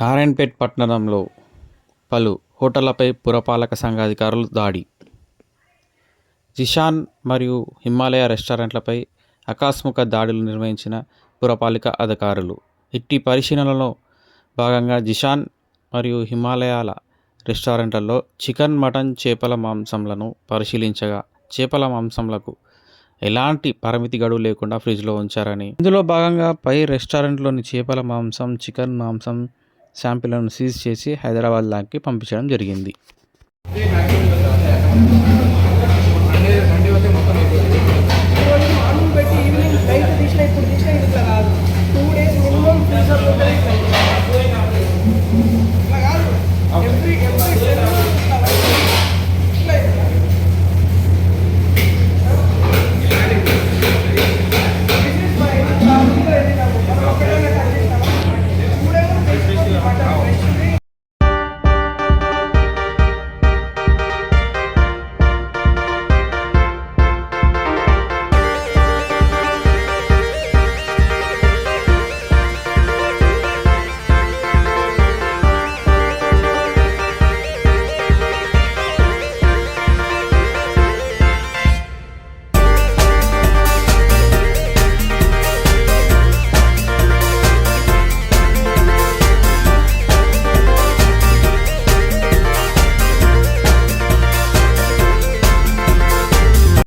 నారాయణపేట్ పట్టణంలో పలు హోటళ్ళపై పురపాలక సంఘ అధికారులు దాడి. జిషాన్ మరియు హిమాలయ రెస్టారెంట్లపై ఆకస్మిక దాడులు నిర్వహించిన పురపాలిక అధికారులు. ఇట్టి పరిశీలనలో భాగంగా జిషాన్ మరియు హిమాలయాల రెస్టారెంట్లలో చికెన్ మటన్ చేపల మాంసంలను పరిశీలించగా చేపల మాంసంలకు ఎలాంటి పరిమితి గడువు లేకుండా ఫ్రిడ్జ్లో ఉంచారని. ఇందులో భాగంగా పై రెస్టారెంట్లోని చేపల మాంసం చికెన్ మాంసం శాంపిల్లను సీజ్ చేసి హైదరాబాద్ ల్యాబ్కి పంపించడం జరిగింది.